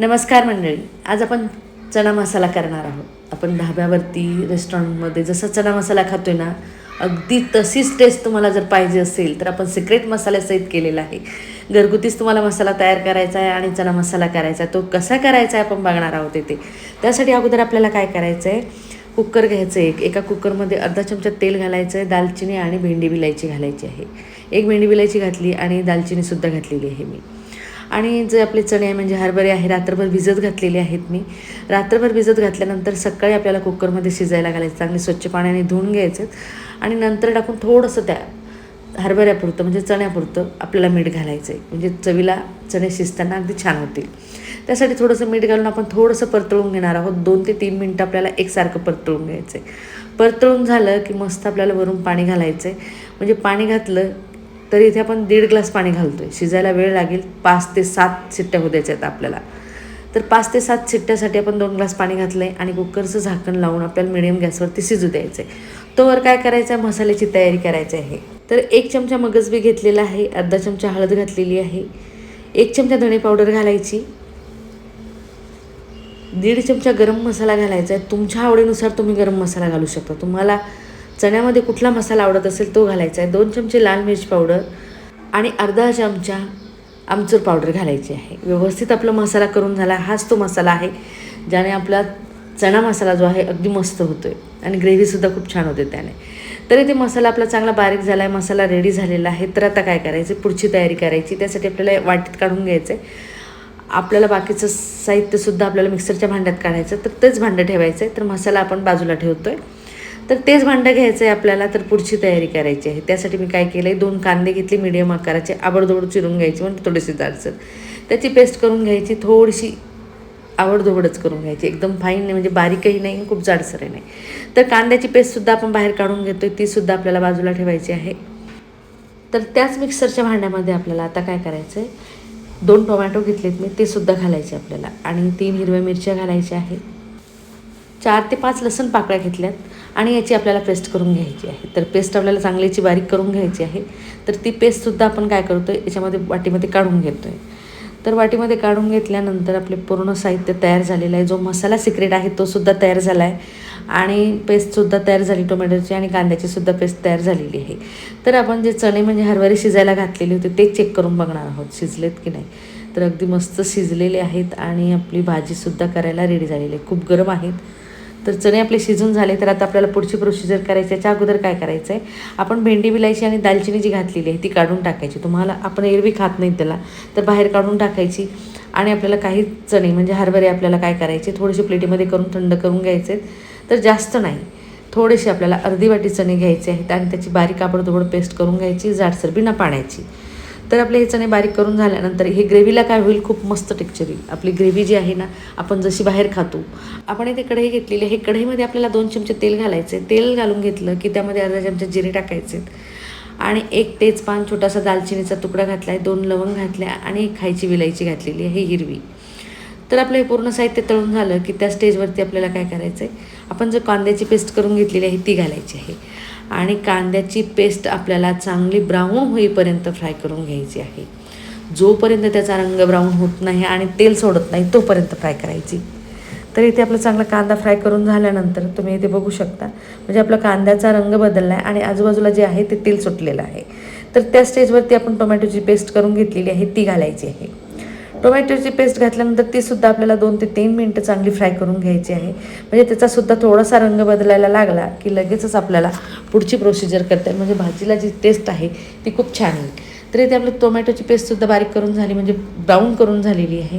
नमस्कार मंडळी. आज आपण चणा मसाला करणार आहोत. आपण ढाब्यावरती रेस्टॉरंटमध्ये जसा चणा मसाला खातोय ना अगदी तशीच टेस्ट तुम्हाला जर पाहिजे असेल तर आपण सिक्रेट मसाल्यासहित केलेला आहे. घरगुतीच तुम्हाला मसाला तयार करायचा आहे आणि चणा मसाला करायचा आहे. तो कसा करायचा आहे आपण बघणार आहोत इथे त्यासाठी अगोदर आपल्याला काय करायचं आहे कुकर घ्यायचं आहे एक. एका कुकरमध्ये अर्धा चमचा तेल घालायचं आहे दालचिनी आणि भेंडी विलायची घालायची आहे. एक भेंडी विलायची घातली आणि दालचिनीसुद्धा घातलेली आहे मी. आणि जे आपले चणे आहे म्हणजे हरभरे आहे रात्रभर भिजत घातलेले आहेत मी. रात्रभर भिजत घातल्यानंतर सकाळी आपल्याला कुकरमध्ये शिजायला घालायचं चांगले स्वच्छ पाण्याने धुवून घ्यायचं आणि नंतर टाकून थोडंसं त्या हरभऱ्यापुरतं म्हणजे चण्यापुरतं आपल्याला मीठ घालायचं आहे म्हणजे चवीला चणे शिजताना अगदी छान होतील. त्यासाठी थोडंसं मीठ घालून आपण थोडंसं परतळून घेणार आहोत. दोन ते तीन मिनटं आपल्याला एकसारखं परतळून घ्यायचं आहे परतळून झालं की मस्त आपल्याला वरून पाणी घालायचं आहे म्हणजे पाणी घातलं तर इथे आपण दीड ग्लास पाणी घालतो आहे शिजायला वेळ लागेल. पाच ते सात शिट्ट्या होऊ द्यायच्या आहेत आपल्याला. तर पाच ते सात शिट्ट्यासाठी आपण दोन ग्लास पाणी घातलं आहे आणि कुकरचं झाकण लावून आपल्याला मिडियम गॅसवरती शिजू द्यायचं आहे तोवर काय करायचं आहे मसाल्याची तयारी करायची आहे तर एक चमचा मगज बी घेतलेला आहे. अर्धा चमचा हळद घातलेली आहे. एक चमचा धणे पावडर घालायची. दीड चमचा गरम मसाला घालायचा आहे. तुमच्या आवडीनुसार तुम्ही गरम मसाला घालू शकता. तुम्हाला चण्यामध्ये कुठला मसाला आवडत असेल तो घालायचा आहे. दोन चमचे लाल मिरच पावडर आणि अर्धा चमचा आमचूर पावडर घालायची आहे. व्यवस्थित आपला मसाला करून झाला. हाच तो मसाला आहे ज्याने आपला चणा मसाला जो आहे अगदी मस्त होतो आहे आणि ग्रेव्हीसुद्धा खूप छान होते त्याने. तरी ते मसाला आपला चांगला बारीक झाला आहे मसाला रेडी झालेला आहे. तर आता काय करायचं? पुढची तयारी करायची. त्यासाठी आपल्याला वाटीत काढून घ्यायचं आहे आपल्याला बाकीचं साहित्यसुद्धा आपल्याला मिक्सरच्या भांड्यात काढायचं. तर तेच भांडं ठेवायचं आहे तर मसाला आपण बाजूला ठेवतो आहे तर तेच भांडं घ्यायचं आहे आपल्याला तर पुढची तयारी करायची आहे. त्यासाठी मी काय केलं आहे दोन कांदे घेतले मिडियम आकाराचे आबडधोबड चिरून घ्यायची म्हणजे थोडीशी जाडसर. त्याची पेस्ट करून घ्यायची थोडीशी आवडधोबडच करून घ्यायची. एकदम फाईन नाही म्हणजे बारीकही नाही खूप जाडसरही नाही. तर कांद्याची पेस्टसुद्धा आपण बाहेर काढून घेतो आहे तीसुद्धा आपल्याला बाजूला ठेवायची आहे. तर त्याच मिक्सरच्या भांड्यामध्ये आपल्याला आता काय करायचं आहे दोन टोमॅटो घेतलेत मी ते सुद्धा घालायचे आपल्याला. आणि तीन हिरव्या मिरच्या घालायच्या आहेत. चार ते पाच लसण पाकळ्या घेतल्यात आणि याची आपल्याला पेस्ट करून घ्यायची आहे. तर पेस्ट आपल्याला चांगल्याची बारीक करून घ्यायची आहे. तर ती पेस्टसुद्धा आपण काय करतो आहे याच्यामध्ये वाटीमध्ये काढून घेतो आहे तर वाटीमध्ये काढून घेतल्यानंतर आपले पूर्ण साहित्य तयार झालेलं आहे. जो मसाला सिक्रेट आहे तोसुद्धा तयार झाला आहे आणि पेस्टसुद्धा तयार झाली टोमॅटोची आणि कांद्याचीसुद्धा पेस्ट तयार झालेली आहे. तर आपण जे चणे म्हणजे हरभरे शिजायला घातलेले होते ते चेक करून बघणार आहोत शिजलेत की नाही. तर अगदी मस्त शिजलेले आहेत आणि आपली भाजीसुद्धा करायला रेडी झालेली आहे. खूप गरम आहेत. तर चणे आपले शिजून झाले तर आता आपल्याला पुढची प्रोसिजर करायची त्याच्या अगोदर काय करायचं आहे आपण भेंडी विलायची आणि दालचिनी जी घातलेली आहे ती काढून टाकायची. तुम्हाला आपण एरवी खात नाही त्याला तर बाहेर काढून टाकायची. आणि आपल्याला काही चणे म्हणजे हरभरे आपल्याला काय करायचे? थोडेसे प्लेटीमध्ये करून थंड करून घ्यायचे. तर जास्त नाही. थोडेसे आपल्याला अर्धी वाटी चणे घ्यायचे आहेत आणि त्याची बारीक आबडधोबड पेस्ट करून घ्यायची जाडसर बिना पाण्याची. तर आपले हे चणे बारीक करून झाल्यानंतर हे ग्रेव्हीला काय होईल? खूप मस्त टेक्चर येईल. आपली ग्रेव्ही जी आहे ना आपण जशी बाहेर खातो आपण इथे कढई घेतलेली आहे. कढईमध्ये आपल्याला दोन चमचे तेल घालायचे. तेल घालून घेतलं की त्यामध्ये अर्धा चमचे जिरे टाकायचे. आणि एक तेजपान छोटासा दालचिनीचा तुकडा घातला आहे दोन लवंग घातल्या आणि एक खायची विलायची घातलेली आहे हिरवी. तर आपलं हे पूर्ण साहित्य तळून झालं की त्या स्टेजवरती आपल्याला काय करायचं आहे आपण जर कांद्याची पेस्ट करून घेतलेली आहे ती घालायची आहे. आणि कांद्याची पेस्ट आपल्याला चांगली ब्राऊन होईपर्यंत फ्राय करून घ्यायची आहे. जोपर्यंत त्याचा रंग ब्राऊन होत नाही आणि तेल सोडत नाही तोपर्यंत फ्राय करायची. तर इथे आपला चांगला कांदा फ्राय करून झाल्यानंतर तुम्ही इथे बघू शकता. म्हणजे आपला कांद्याचा रंग बदलला आहे आणि आजूबाजूला जे आहे ते तेल सुटलेलं आहे. तर त्या स्टेजवरती आपण टोमॅटोची पेस्ट करून घेतलेली आहे ती घालायची आहे. टोमॅटोची पेस्ट घातल्यानंतर ती सुद्धा आपल्याला दोन ते तीन मिनटं चांगली फ्राय करून घ्यायची आहे. म्हणजे त्याचासुद्धा थोडासा रंग बदलायला लागला की लगेचच आपल्याला पुढची प्रोसिजर करता येईल. म्हणजे भाजीला जी टेस्ट आहे ती खूप छान येईल तर इथे आपली टोमॅटोची पेस्टसुद्धा बारीक करून झाली म्हणजे ब्राऊन करून झालेली आहे.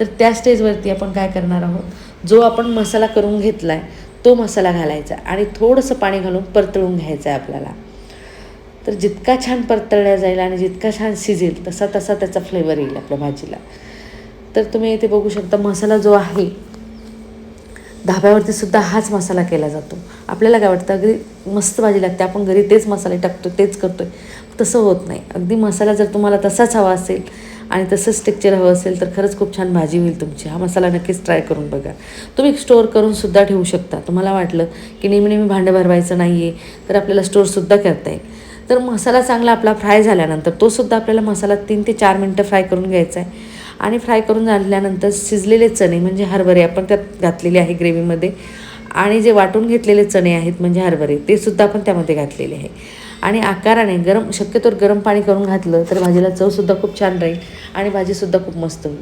तर त्या स्टेजवरती आपण काय करणार आहोत? जो आपण मसाला करून घेतला आहे तो मसाला घालायचा आणि थोडंसं पाणी घालून परतळून घ्यायचं आहे आपल्याला. तर जितका छान परतळल्या जाईल आणि जितका छान शिजेल तसा तसा त्याचा फ्लेवर येईल आपल्या भाजीला. तर तुम्ही इथे बघू शकता मसाला जो आहे धाब्यावरती सुद्धा हाच मसाला केला जातो. आपल्याला काय वाटतं अगदी मस्त भाजी लागते आपण घरी तेच मसाले टाकतो तेच करतो आहे तसं होत नाही. अगदी मसाला जर तुम्हाला तसाच हवा असेल आणि तसंच टेक्चर हवं असेल तर खरंच खूप छान भाजी होईल तुमची. हा मसाला नक्कीच ट्राय करून बघा. तुम्ही स्टोअर करून सुद्धा ठेवू शकता. तुम्हाला वाटलं की नेहमी नेहमी भांडं भरवायचं नाही आहे तर आपल्याला स्टोअरसुद्धा करता येईल. तर मसाला चांगला आपला फ्राय झाल्यानंतर तोसुद्धा आपल्याला मसाला तीन ते चार मिनटं फ्राय करून घ्यायचा आहे. आणि फ्राय करून झाल्यानंतर शिजलेले चणे म्हणजे हरभरे आपण त्यात घातलेले आहे ग्रेव्हीमध्ये आणि जे वाटून घेतलेले चणे आहेत म्हणजे हरभरे ते सुद्धा आपण त्यामध्ये घातलेले आहे. आणि आकाराने गरम शक्यतोवर गरम पाणी करून घातलं तर भाजीला चवसुद्धा खूप छान राहील आणि भाजीसुद्धा खूप मस्त होईल.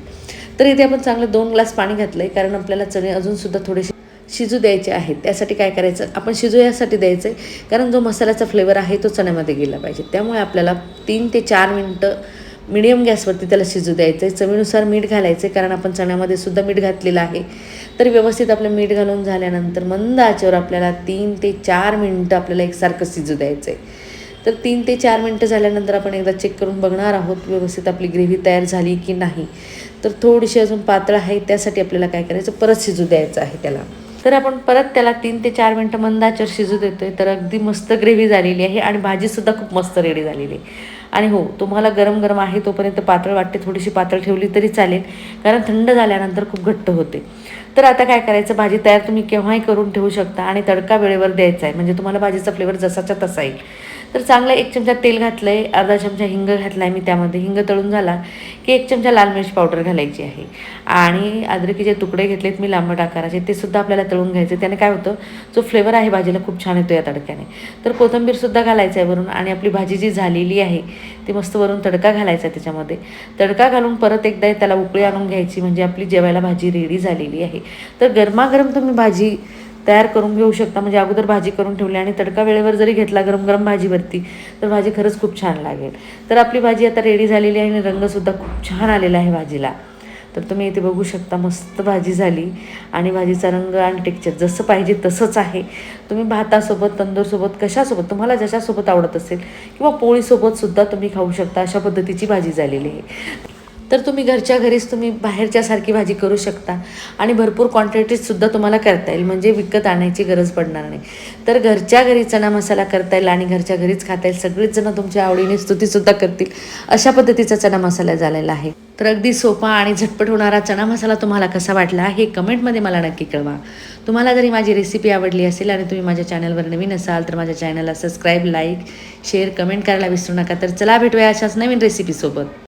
तर इथे आपण चांगलं दोन ग्लास पाणी घातलं आहे कारण आपल्याला चणे अजूनसुद्धा थोडेसे शिजू द्यायचे आहेत. त्यासाठी काय करायचं? आपण शिजू यासाठी द्यायचं आहे कारण जो मसाल्याचा फ्लेवर आहे तो चण्यामध्ये गेला पाहिजे. त्यामुळे आपल्याला तीन ते चार मिनटं मिडियम गॅसवरती त्याला शिजू द्यायचं आहे चवीनुसार मीठ घालायचं आहे कारण आपण चण्यामध्ये सुद्धा मीठ घातलेलं आहे. तर व्यवस्थित आपलं मीठ घालून झाल्यानंतर मंद आचेवर आपल्याला तीन ते चार मिनटं आपल्याला एकसारखं शिजू द्यायचं आहे तर तीन ते चार मिनटं झाल्यानंतर आपण एकदा चेक करून बघणार आहोत व्यवस्थित आपली ग्रेव्ही तयार झाली की नाही. तर थोडीशी अजून पातळ आहे त्यासाठी आपल्याला काय करायचं? परत शिजू द्यायचं आहे त्याला. तर आपण परत त्याला तीन ते चार मिनटं मंदाचर शिजू देतो आहे तर अगदी मस्त ग्रेव्ही झालेली आहे आणि भाजीसुद्धा खूप मस्त रेडी झालेली आहे. आणि हो तुम्हाला गरम गरम आहे तोपर्यंत पातळ वाटते. थोडीशी पातळ ठेवली तरी चालेल. कारण थंड झाल्यानंतर खूप घट्ट होते. तर आता काय करायचं? भाजी तयार तुम्ही केव्हाही करून ठेवू शकता आणि तडका वेळेवर द्यायचा आहे. म्हणजे तुम्हाला भाजीचा फ्लेवर जसाच्या तसा येईल. तर चांगलं एक चमचा तेल घातलं आहे अर्धा चमचा हिंग घातला आहे मी त्यामध्ये. हिंग तळून झाला की एक चमचा लाल मिरची पावडर घालायची आहे. आणि अद्रकीचे तुकडे घेतलेत मी लांबट आकाराचे ते सुद्धा आपल्याला तळून घ्यायचे. त्याने काय होतं? जो फ्लेवर आहे भाजीला खूप छान येतो या तडक्याने. तर कोथिंबीरसुद्धा घालायचं आहे वरून आणि आपली भाजी जी झालेली आहे ती मस्त वरून तडका घालायचा आहे त्याच्यामध्ये. तडका घालून परत एकदा त्याला उकळी आणून घ्यायची म्हणजे आपली जेवायला भाजी रेडी झालेली आहे. तर गरमागरम तुम्ही भाजी तयार करून घेऊ शकता म्हणजे अगोदर भाजी करून ठेवली आणि तडका वेळेवर जरी घेतला गरम गरम भाजीवरती तर भाजी खरंच खूप छान लागेल. तर आपली भाजी आता रेडी झालेली आहे आणि रंगसुद्धा खूप छान आलेला आहे भाजीला. तर तुम्ही इथे बघू शकता मस्त भाजी झाली. आणि भाजीचा रंग आणि टेक्चर जसं पाहिजे तसंच आहे. तुम्ही भातासोबत तंदूरसोबत कशासोबत तुम्हाला ज्याच्यासोबत आवडत असेल किंवा पोळीसोबतसुद्धा तुम्ही खाऊ शकता अशा पद्धतीची भाजी झालेली आहे. तर तुम्ही घरच्या घरीच तुम्ही बाहेरच्यासारखी भाजी करू शकता. आणि भरपूर क्वांटिटीतसुद्धा तुम्हाला करता येईल. म्हणजे विकत आणायची गरज पडणार नाही. तर घरच्या घरी चणा मसाला करता येईल आणि घरच्या घरीच खाता येईल. सगळेच जण तुमच्या आवडीने स्तुतीसुद्धा करतील. अशा पद्धतीचा चणा मसाला झालेला आहे. तर अगदी सोपा आणि झटपट होणारा चणा मसाला तुम्हाला कसा वाटला हे कमेंटमध्ये मला नक्की कळवा. तुम्हाला जरी माझी रेसिपी आवडली असेल आणि तुम्ही माझ्या चॅनलवर नवीन असाल तर माझ्या चॅनलला सबस्क्राईब लाईक शेअर कमेंट करायला विसरू नका. तर चला भेटूया अशाच नवीन रेसिपीसोबत